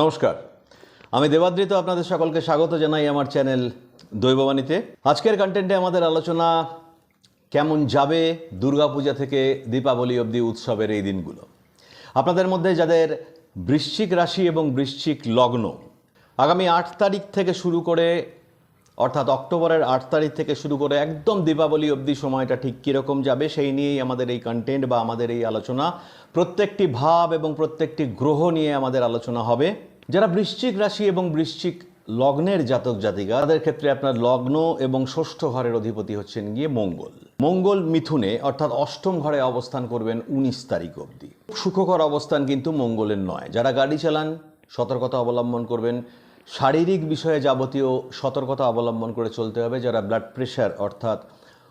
নমস্কার। আমি দেবাদ্রিত আপনাদের সকলকে স্বাগত জানাই আমার চ্যানেল দৈববাণীতে। আজকের কন্টেন্টে আমাদের আলোচনা কেমন যাবে দুর্গাপূজা থেকে দীপাবলি অবধি উৎসবের এই দিনগুলো। আপনাদের মধ্যে যাদের বৃশ্চিক রাশি এবং বৃশ্চিক লগ্ন, আগামী আট তারিখ থেকে শুরু করে, অর্থাৎ অক্টোবরের আট তারিখ থেকে শুরু করে একদম দীপাবলি অবধি সময়টা ঠিক কীরকম যাবে, সেই নিয়েই আমাদের এই কন্টেন্ট বা আমাদের এই আলোচনা। প্রত্যেকটি ভাব এবং প্রত্যেকটি গ্রহ নিয়ে আমাদের আলোচনা হবে। যারা বৃশ্চিক রাশি এবং বৃশ্চিক লগ্নের জাতক জাতিকা, তাদের ক্ষেত্রে আপনার লগ্ন এবং ষষ্ঠ ঘরের অধিপতি হচ্ছেন গিয়ে মঙ্গল। মঙ্গল মিথুনে, অর্থাৎ অষ্টম ঘরে অবস্থান করবেন উনিশ তারিখ অবধি। সুখকর অবস্থান কিন্তু মঙ্গলের নয়। যারা গাড়ি চালান, সতর্কতা অবলম্বন করবেন। শারীরিক বিষয়ে যাবতীয় সতর্কতা অবলম্বন করে চলতে হবে। যারা ব্লাড প্রেশার, অর্থাৎ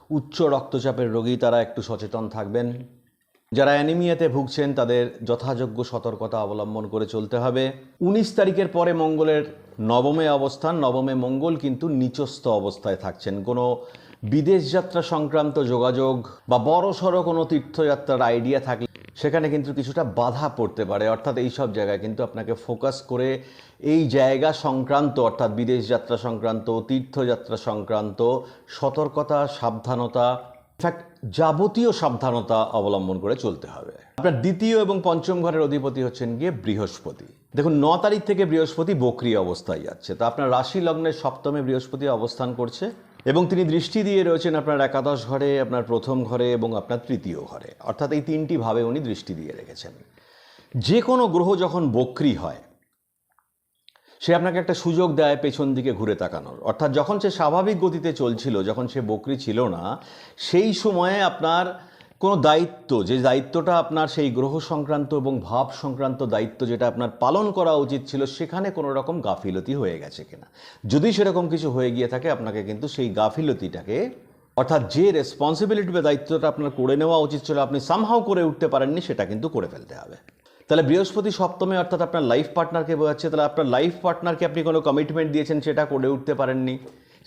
উচ্চ রক্তচাপের রোগী, তারা একটু সচেতন থাকবেন। যারা অ্যানিমিয়াতে ভুগছেন, তাদের যথাযোগ্য সতর্কতা অবলম্বন করে চলতে হবে। উনিশ তারিখের পরে মঙ্গলের নবমে অবস্থান, নবমে মঙ্গল কিন্তু নিচস্থ অবস্থায় থাকছেন। কোনো বিদেশ যাত্রা সংক্রান্ত যোগাযোগ বা বড় সড়ো কোনো তীর্থযাত্রার আইডিয়া থাকলে সেখানে কিন্তু কিছুটা বাধা পড়তে পারে। অর্থাৎ এই সব জায়গায় কিন্তু আপনাকে ফোকাস করে এই জায়গা সংক্রান্ত, অর্থাৎ বিদেশ যাত্রা সংক্রান্ত, তীর্থযাত্রা সংক্রান্ত সতর্কতা, সাবধানতা ইনফ্যাক্ট যাবতীয় সাবধানতা অবলম্বন করে চলতে হবে। আপনার দ্বিতীয় এবং পঞ্চম ঘরের অধিপতি হচ্ছেন গিয়ে বৃহস্পতি। দেখুন, ন তারিখ থেকে বৃহস্পতি বক্রি অবস্থায় যাচ্ছে। তো আপনার রাশি লগ্নের সপ্তমে বৃহস্পতি অবস্থান করছে এবং তিনি দৃষ্টি দিয়ে রয়েছেন আপনার একাদশ ঘরে, আপনার প্রথম ঘরে এবং আপনার তৃতীয় ঘরে। অর্থাৎ এই তিনটি ভাবে উনি দৃষ্টি দিয়ে রেখেছেন। যে কোনো গ্রহ যখন বক্রি হয় সে আপনাকে একটা সুযোগ দেয় পেছন দিকে ঘুরে তাকানোর। অর্থাৎ যখন সে স্বাভাবিক গতিতে চলছিল, যখন সে বকরি ছিল না, সেই সময়ে আপনার কোনো দায়িত্ব, যে দায়িত্বটা আপনার সেই গ্রহ সংক্রান্ত এবং ভাব সংক্রান্ত দায়িত্ব যেটা আপনার পালন করা উচিত ছিল, সেখানে কোনো রকম গাফিলতি হয়ে গেছে কিনা। যদি সেরকম কিছু হয়ে গিয়ে থাকে, আপনাকে কিন্তু সেই গাফিলতিটাকে, অর্থাৎ যে রেসপন্সিবিলিটি বা দায়িত্বটা আপনার করে নেওয়া উচিত ছিল, আপনি সামহাও করে উঠতে পারেননি, সেটা কিন্তু করে ফেলতে হবে। তাহলে বৃহস্পতি সপ্তমে অর্থাৎ আপনার লাইফ পার্টনারকে বোঝাচ্ছে, তাহলে আপনার লাইফ পার্টনারকে আপনি কোনো কমিটমেন্ট দিয়েছেন সেটা করে উঠতে পারেননি?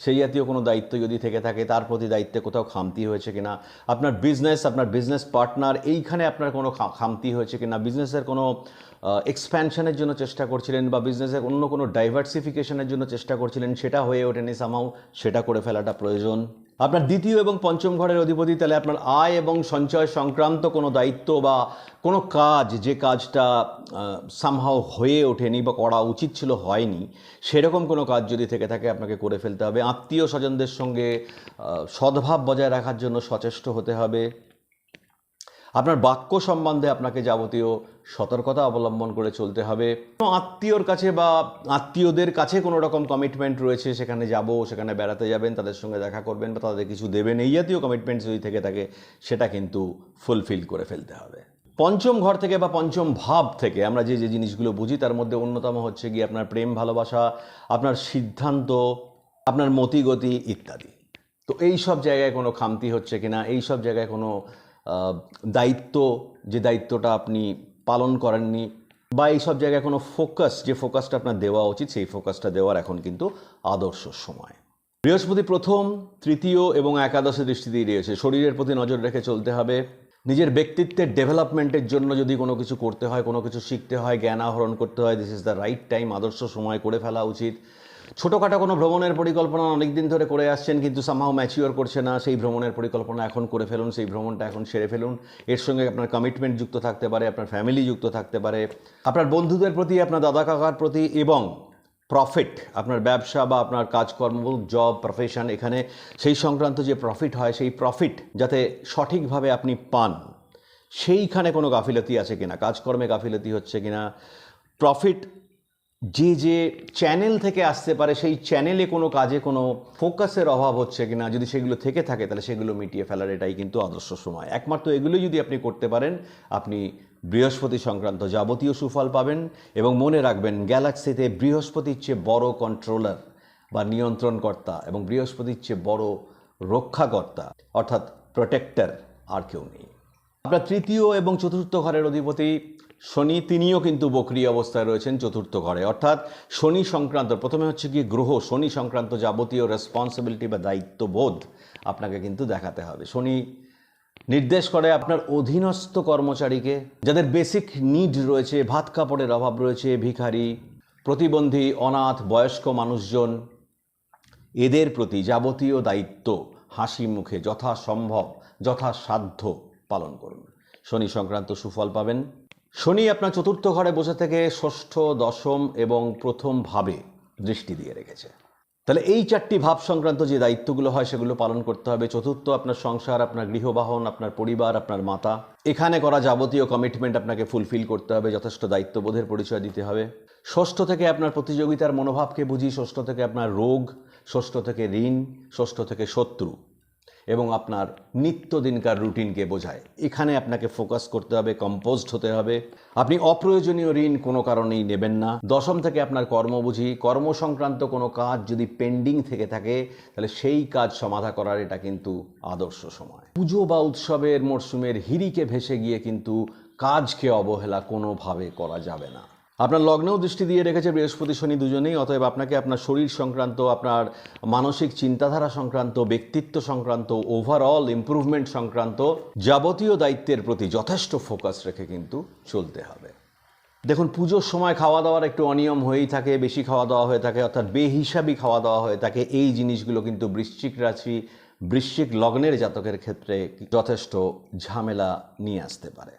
সেই জাতীয় কোনো দায়িত্ব যদি থেকে থাকে, তার প্রতি দায়িত্বে কোথাও খামতি হয়েছে কিনা? আপনার বিজনেস আপনার বিজনেস পার্টনার এইখানে আপনার কোনো খামতি হয়েছে কিনা? বিজনেসের কোনো এক্সপ্যানশনের জন্য চেষ্টা করছিলেন বা বিজনেসের অন্য কোনো ডাইভার্সিফিকেশনের জন্য চেষ্টা করছিলেন, সেটা হয়ে ওঠেনি সামাও সেটা করে ফেলাটা প্রয়োজন? আপনার দ্বিতীয় এবং পঞ্চম ঘরের অধিপতি, তাহলে আপনার আয় এবং সঞ্চয় সংক্রান্ত কোনো দায়িত্ব বা কোনো কাজ, যে কাজটা সামহাও হয়ে ওঠেনি বা করা উচিত ছিল, হয়নি, সেরকম কোনো কাজ যদি থেকে থাকে, আপনাকে করে ফেলতে হবে। আত্মীয় স্বজনদের সঙ্গে সদ্ভাব বজায় রাখার জন্য সচেষ্ট হতে হবে। আপনার বাক্য সম্বন্ধে আপনাকে যাবতীয় সতর্কতা অবলম্বন করে চলতে হবে। কোনো আত্মীয়র কাছে বা আত্মীয়দের কাছে কোনো রকম কমিটমেন্ট রয়েছে, সেখানে যাব, সেখানে বেড়াতে যাবেন, তাদের সঙ্গে দেখা করবেন বা তাদের কিছু দেবেন, এই জাতীয় কমিটমেন্ট যদি থেকে থাকে, সেটা কিন্তু ফুলফিল করে ফেলতে হবে। পঞ্চম ঘর থেকে বা পঞ্চম ভাব থেকে আমরা যে যে জিনিসগুলো বুঝি, তার মধ্যে অন্যতম হচ্ছে গিয়ে আপনার প্রেম, ভালোবাসা, আপনার সিদ্ধান্ত, আপনার মতিগতি ইত্যাদি। তো এই সব জায়গায় কোনো খামতি হচ্ছে কিনা, এই সব জায়গায় কোনো দায়িত্ব, যে দায়িত্বটা আপনি পালন করেননি বা এই সব জায়গায় কোনো ফোকাস, যে ফোকাসটা আপনার দেওয়া উচিত, সেই ফোকাসটা দেওয়ার এখন কিন্তু আদর্শ সময়। বৃহস্পতি প্রথম, তৃতীয় এবং একাদশে দৃষ্টি দিয়ে রয়েছে। শরীরের প্রতি নজর রেখে চলতে হবে। নিজের ব্যক্তিত্বের ডেভেলপমেন্টের জন্য যদি কোনো কিছু করতে হয়, কোনো কিছু শিখতে হয়, জ্ঞান আহরণ করতে হয় this is the right time আদর্শ সময় করে ফেলা উচিত। ছোটোখাটো কোনো ভ্রমণের পরিকল্পনা অনেক দিন ধরে করে আসছেন, কিন্তু সামহাও ম্যাচিওর করছে না। সেই ভ্রমণের পরিকল্পনা এখন করে ফেলুন, সেই ভ্রমণটা এখন সেরে ফেলুন। এর সঙ্গে আপনার কমিটমেন্ট যুক্ত থাকতে পারে, আপনার ফ্যামিলি যুক্ত থাকতে পারে। আপনার বন্ধুদের প্রতি, আপনার দাদা কাকার প্রতি এবং প্রফিট আপনার ব্যবসা বা আপনার কাজকর্ম জব প্রফেশন এখানে সেই সংক্রান্ত যে প্রফিট হয়, সেই প্রফিট যাতে সঠিকভাবে আপনি পান, সেইখানে কোনো গাফিলতি আছে কিনা, কাজকর্মে গাফিলতি হচ্ছে কিনা প্রফিট যে যে চ্যানেল থেকে আসতে পারে, সেই চ্যানেলে কোনো কাজে কোনো ফোকাসের অভাব হচ্ছে কিনা, যদি সেগুলো থেকে থাকে, তাহলে সেগুলো মিটিয়ে ফেলার এটাই কিন্তু আদর্শ সময়। একমাত্র এগুলো যদি আপনি করতে পারেন, আপনি বৃহস্পতি সংক্রান্ত যাবতীয় সুফল পাবেন এবং মনে রাখবেন গ্যালাক্সিতে বৃহস্পতির চেয়ে বড় কন্ট্রোলার বা নিয়ন্ত্রণকর্তা এবং বৃহস্পতির চেয়ে বড় রক্ষাকর্তা, অর্থাৎ প্রোটেক্টর আর কেউ নেই। আপনার তৃতীয় এবং চতুর্থ ঘরের অধিপতি শনি তিনিও কিন্তু বক্রি অবস্থায় রয়েছেন চতুর্থ ঘরে। অর্থাৎ শনি সংক্রান্ত, প্রথমে হচ্ছে কি গ্রহ, শনি সংক্রান্ত যাবতীয় রেসপন্সিবিলিটি বা দায়িত্ববোধ আপনাকে কিন্তু দেখাতে হবে। শনি নির্দেশ করে আপনার অধীনস্থ কর্মচারীকে, যাদের বেসিক নিড রয়েছে, ভাত কাপড়ের অভাব রয়েছে, ভিখারি, প্রতিবন্ধী, অনাথ, বয়স্ক মানুষজন, এদের প্রতি যাবতীয় দায়িত্ব, হাসি মুখে যথাসম্ভব, যথাসাধ্য পালন করুন। শনি সংক্রান্ত সুফল পাবেন। শনি আপনার চতুর্থ ঘরে বসে থেকে ষষ্ঠ, দশম এবং প্রথম ভাবে দৃষ্টি দিয়ে রেখেছে। তাহলে এই চারটি ভাব সংক্রান্ত যে দায়িত্বগুলো হয় সেগুলো পালন করতে হবে। চতুর্থ, আপনার সংসার, আপনার গৃহবাহন, আপনার পরিবার, আপনার মাতা। এখানে করা যাবতীয় কমিটমেন্ট আপনাকে ফুলফিল করতে হবে, যথেষ্ট দায়িত্ববোধের পরিচয় দিতে হবে। ষষ্ঠ থেকে আপনার প্রতিযোগিতার মনোভাবকে বুঝি, ষষ্ঠ থেকে আপনার রোগ, ষষ্ঠ থেকে ঋণ, ষষ্ঠ থেকে শত্রু। এবং আপনার নিত্যদিনকার রুটিনকে বোঝায়। এখানে আপনাকে ফোকাস করতে হবে, কম্পোজড হতে হবে। আপনি অপ্রয়োজনীয় ঋণ কোনো কারণেই নেবেন না। দশম থেকে আপনার কর্মবুঝি কর্ম সংক্রান্ত কোনো কাজ যদি পেন্ডিং থেকে থাকে, তাহলে সেই কাজ সমাধা করার এটা কিন্তু আদর্শ সময়। পুজো বা উৎসবের মরশুমের হিরিকে ভেসে গিয়ে কিন্তু কাজকে অবহেলা কোনোভাবে করা যাবে না। আপনার লগ্নেও দৃষ্টি দিয়ে রেখেছে বৃহস্পতি শনি দুজনেই, অতএব আপনাকে আপনার শরীর সংক্রান্ত, আপনার মানসিক চিন্তাধারা সংক্রান্ত, ব্যক্তিত্ব সংক্রান্ত ওভারঅল ইমপ্রুভমেন্ট সংক্রান্ত যাবতীয় দায়িত্বের প্রতি যথেষ্ট ফোকাস রেখে কিন্তু চলতে হবে। দেখুন, পুজোর সময় খাওয়া দাওয়ার একটু অনিয়ম হয়েই থাকে, বেশি খাওয়া দাওয়া হয়ে থাকে, অর্থাৎ বেহিসাবি খাওয়া দাওয়া হয়ে থাকে, এই জিনিসগুলো কিন্তু বৃশ্চিক রাশি, বৃশ্চিক লগ্নের জাতকের ক্ষেত্রে যথেষ্ট ঝামেলা নিয়ে আসতে পারে।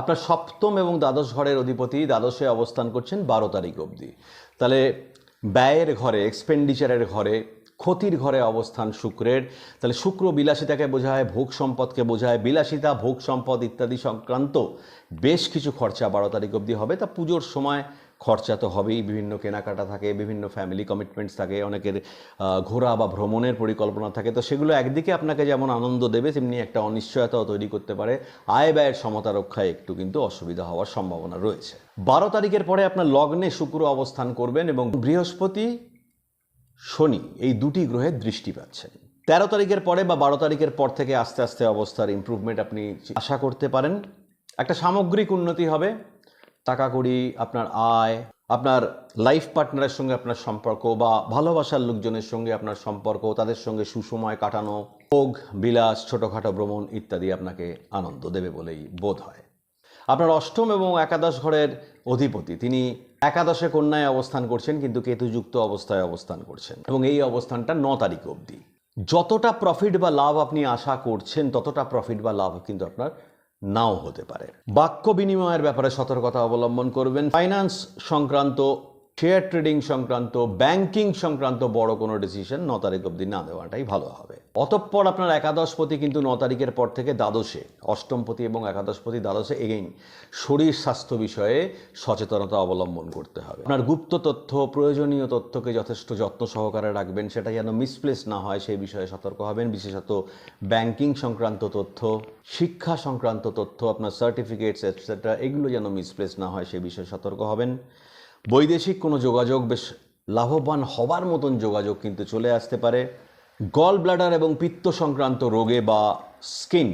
আপনার সপ্তম এবং দ্বাদশ ঘরের অধিপতি দ্বাদশে অবস্থান করছেন বারো তারিখ অবধি। তাহলে ব্যয়ের ঘরে এক্সপেন্ডিচারের ঘরে, ক্ষতির ঘরে অবস্থান শুক্রের। তাহলে শুক্র বিলাসিতাকে বোঝায়, ভোগ সম্পদকে বোঝায়, বিলাসিতা, ভোগ সম্পদ ইত্যাদি সংক্রান্ত বেশ কিছু খরচা বারো তারিখ অবধি হবে। তা পুজোর সময় খরচা তো হবেই, বিভিন্ন কেনাকাটা থাকে, বিভিন্ন ফ্যামিলি কমিটমেন্টস থাকে, অনেকের ঘোরা বা ভ্রমণের পরিকল্পনা থাকে, তো সেগুলো একদিকে আপনাকে যেমন আনন্দ দেবে, তেমনি একটা অনিশ্চয়তাও তৈরি করতে পারে। আয় ব্যয়ের সমতা রক্ষায় একটু কিন্তু অসুবিধা হওয়ার সম্ভাবনা রয়েছে। বারো তারিখের পরে আপনার লগ্নে শুক্র অবস্থান করবেন এবং বৃহস্পতি, শনি এই দুটি গ্রহের দৃষ্টি পাচ্ছেন। তেরো তারিখের পরে বা বারো তারিখের পর থেকে আস্তে আস্তে অবস্থার ইমপ্রুভমেন্ট আপনি আশা করতে পারেন। একটা সামগ্রিক উন্নতি হবে। টাকা কড়ি আপনার আয়, আপনার লাইফ পার্টনারের সঙ্গে আপনার সম্পর্ক বা ভালোবাসার লোকজনের সঙ্গে আপনার সম্পর্ক, তাদের সঙ্গে সুসময় কাটানো, ভোগ, বিলাস, ছোটোখাটো ভ্রমণ ইত্যাদি আপনাকে আনন্দ দেবে বলেই বোধ হয়। আপনার অষ্টম এবং একাদশ ঘরের অধিপতি, তিনি একাদশে কন্যায় অবস্থান করছেন কিন্তু কেতুযুক্ত অবস্থায় অবস্থান করছেন এবং এই অবস্থানটা ন তারিখ অবধি। যতটা প্রফিট বা লাভ আপনি আশা করছেন, ততটা প্রফিট বা লাভ কিন্তু আপনার নাও হতে পারে। বাক্য বিনিময়ের ব্যাপারে সতর্কতা অবলম্বন করবেন। ফাইন্যান্স সংক্রান্ত শেয়ার ট্রেডিং সংক্রান্ত ব্যাংকিং সংক্রান্ত বড় কোনো ডিসিশন ন তারিখ অবধি না দেওয়াটাই ভালো হবে। অতঃপর আপনার একাদশপতি কিন্তু ন তারিখের পর থেকে দ্বাদশে, অষ্টমপতি এবং একাদশপতি দ্বাদশে এগেইন শরীর স্বাস্থ্য বিষয়ে সচেতনতা অবলম্বন করতে হবে। আপনার গুপ্ত তথ্য, প্রয়োজনীয় তথ্যকে যথেষ্ট যত্ন সহকারে রাখবেন, সেটা যেন মিসপ্লেস না হয়, সেই বিষয়ে সতর্ক হবেন। বিশেষত ব্যাংকিং সংক্রান্ত তথ্য, শিক্ষা সংক্রান্ত তথ্য, আপনার সার্টিফিকেটস এটসেট্রা এগুলো যেন মিসপ্লেস না হয় সেই বিষয়ে সতর্ক হবেন। বৈদেশিক কোনো যোগাযোগ বেশ লাভবান হবার মতন যোগাযোগ কিন্তু চলে আসতে পারে। গল ব্লাডার এবং পিত্ত সংক্রান্ত রোগে বা স্কিন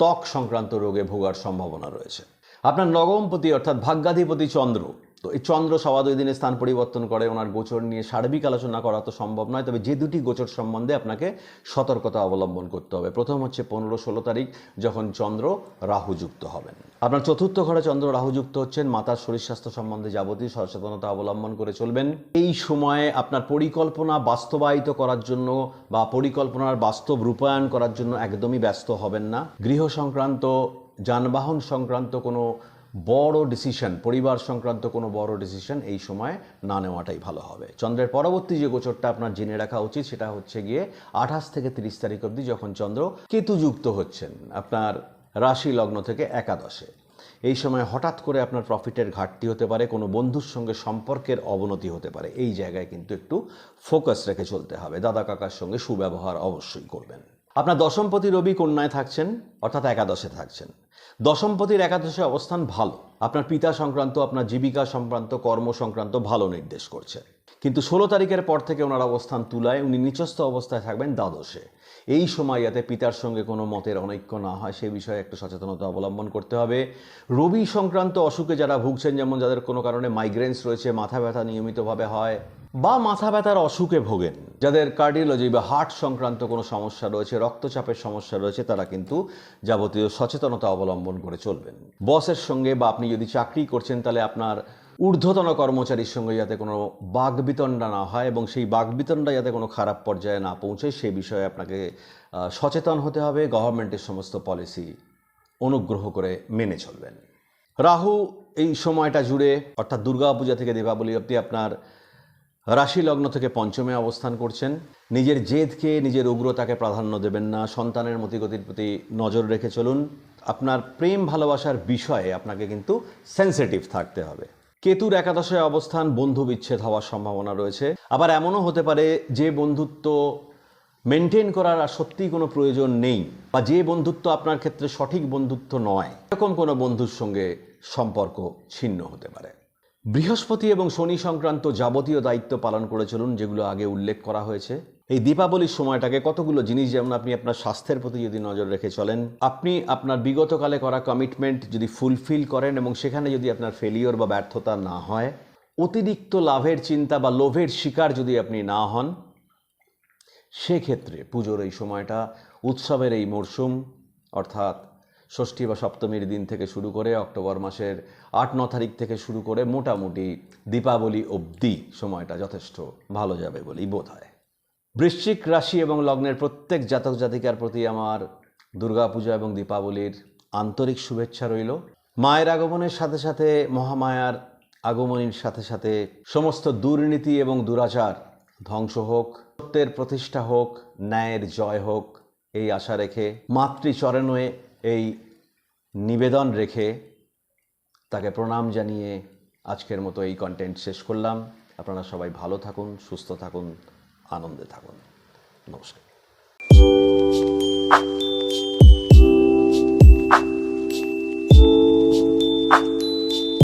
ত্বক সংক্রান্ত রোগে ভোগার সম্ভাবনা রয়েছে। আপনার নগমপতি অর্থাৎ ভাগ্যাধিপতি চন্দ্র তো এই চন্দ্র সবা দুই দিনে স্থান পরিবর্তন করে, ওনার গোচর নিয়ে সার্বিক আলোচনা করা তো সম্ভব নয়। তবে যে দুটি গোচর সম্বন্ধে আপনাকে সতর্কতা অবলম্বন করতে হবে। প্রথম হচ্ছে পনেরো ষোলো তারিখ, যখন চন্দ্র রাহুযুক্ত হবেন। আপনার চতুর্থ ঘরে চন্দ্র রাহুযুক্ত হচ্ছেন, মাতার শরীর স্বাস্থ্য সম্বন্ধে যাবতীয় সচেতনতা অবলম্বন করে চলবেন। এই সময়ে আপনার পরিকল্পনা বাস্তবায়িত করার জন্য বা পরিকল্পনার বাস্তব রূপায়ণ করার জন্য একদমই ব্যস্ত হবেন না। গৃহ সংক্রান্ত, যানবাহন সংক্রান্ত কোনো বড় ডিসিশন পরিবার সংক্রান্ত কোনো বড় ডিসিশন এই সময় না নেওয়াটাই ভালো হবে। চন্দ্রের পরবর্তী যে গোচরটা আপনার জেনে রাখা উচিত সেটা হচ্ছে গিয়ে আঠাশ থেকে তিরিশ তারিখ অবধি যখন চন্দ্র কেতুযুক্ত হচ্ছেন আপনার রাশি লগ্ন থেকে একাদশে। এই সময় হঠাৎ করে আপনার প্রফিটের ঘাটতি হতে পারে, কোনো বন্ধুর সঙ্গে সম্পর্কের অবনতি হতে পারে। এই জায়গায় কিন্তু একটু ফোকাস রেখে চলতে হবে। দাদা কাকার সঙ্গে সুব্যবহার অবশ্যই করবেন। আপনার দশমপতি রবি কন্যায় থাকছেন, অর্থাৎ একাদশে থাকছেন। দশমপতির একাদশে অবস্থান ভালো। আপনার পিতা সংক্রান্ত, আপনার জীবিকা সংক্রান্ত, কর্ম সংক্রান্ত ভালো নির্দেশ করছে। কিন্তু ষোলো তারিখের পর থেকে ওনার অবস্থান তুলায় উনি নিচস্থ অবস্থায় থাকবেন দ্বাদশে। এই সময় যাতে পিতার সঙ্গে কোনো মতের অনৈক্য না হয় সেই বিষয়ে একটু সচেতনতা অবলম্বন করতে হবে। রবি সংক্রান্ত অসুখে যারা ভুগছেন, যেমন যাদের কোনো কারণে মাইগ্রেন্স রয়েছে, মাথা ব্যথা নিয়মিতভাবে হয় বা মাথা ব্যথার অসুখে ভোগেন। যাদের কার্ডিওলজি বা হার্ট সংক্রান্ত কোনো সমস্যা রয়েছে, রক্তচাপের সমস্যা রয়েছে, তারা কিন্তু যাবতীয় সচেতনতা অবলম্বন করে চলবেন। বসের সঙ্গে বা আপনি যদি চাকরি করছেন, তাহলে আপনার ঊর্ধ্বতন কর্মচারীর সঙ্গে যাতে কোনো বাগবিতণ্ডা না হয় এবং সেই বাগবিতণ্ডা যাতে কোনো খারাপ পর্যায়ে না পৌঁছে সেই বিষয়ে আপনাকে সচেতন হতে হবে। গভর্নমেন্টের সমস্ত পলিসি অনুগ্রহ করে মেনে চলবেন। রাহু এই সময়টা জুড়ে, অর্থাৎ দুর্গাপূজা থেকে দীপাবলি অবধি আপনার রাশি লগ্ন থেকে পঞ্চমে অবস্থান করছেন। নিজের জেদকে, নিজের উগ্রতাকে প্রাধান্য দেবেন না। সন্তানের মতিগতির প্রতি নজর রেখে চলুন। আপনার প্রেম, ভালোবাসার বিষয়ে আপনাকে কিন্তু সেন্সিটিভ থাকতে হবে। কেতুর একাদশে অবস্থান বন্ধু বিচ্ছেদ হওয়ার সম্ভাবনা রয়েছে। আবার এমনও হতে পারে যে বন্ধুত্ব মেনটেন করার আর সত্যিই কোনো প্রয়োজন নেই বা যে বন্ধুত্ব আপনার ক্ষেত্রে সঠিক বন্ধুত্ব নয়, এরকম কোনো বন্ধুর সঙ্গে সম্পর্ক ছিন্ন হতে পারে। বৃহস্পতি এবং শনি সংক্রান্ত যাবতীয় দায়িত্ব পালন করে চলুন, যেগুলো আগে উল্লেখ করা হয়েছে। এই দীপাবলির সময়টাকে কতগুলো জিনিস, যেমন আপনি আপনার স্বাস্থ্যের প্রতি যদি নজর রেখে চলেন, আপনি আপনার বিগতকালে করা কমিটমেন্ট যদি ফুলফিল করেন এবং সেখানে যদি আপনার ফেলিওর বা ব্যর্থতা না হয়, অতিরিক্ত লাভের চিন্তা বা লোভের শিকার যদি আপনি না হন, সেক্ষেত্রে পুজোর এই সময়টা, উৎসবের এই মরশুম, অর্থাৎ ষষ্ঠী বা সপ্তমীর দিন থেকে শুরু করে অক্টোবর মাসের আট, ন তারিখ থেকে শুরু করে মোটামুটি দীপাবলি অবধি সময়টা যথেষ্ট ভালো যাবে বলেই বোধ হয়। বৃশ্চিক রাশি এবং লগ্নের প্রত্যেক জাতক জাতিকার প্রতি আমার দুর্গাপূজা এবং দীপাবলির আন্তরিক শুভেচ্ছা রইল। মায়ের আগমনের সাথে সাথে মহামায়ার আগমনের সাথে সাথে সমস্ত দুর্নীতি এবং দুরাচার ধ্বংস হোক, সত্যের প্রতিষ্ঠা হোক, ন্যায়ের জয় হোক, এই আশা রেখে মাতৃচরণে এই নিবেদন রেখে তাকে প্রণাম জানিয়ে আজকের মতো এই কন্টেন্ট শেষ করলাম। আপনারা সবাই ভালো থাকুন, সুস্থ থাকুন, আনন্দে থাকুন। নমস্কার।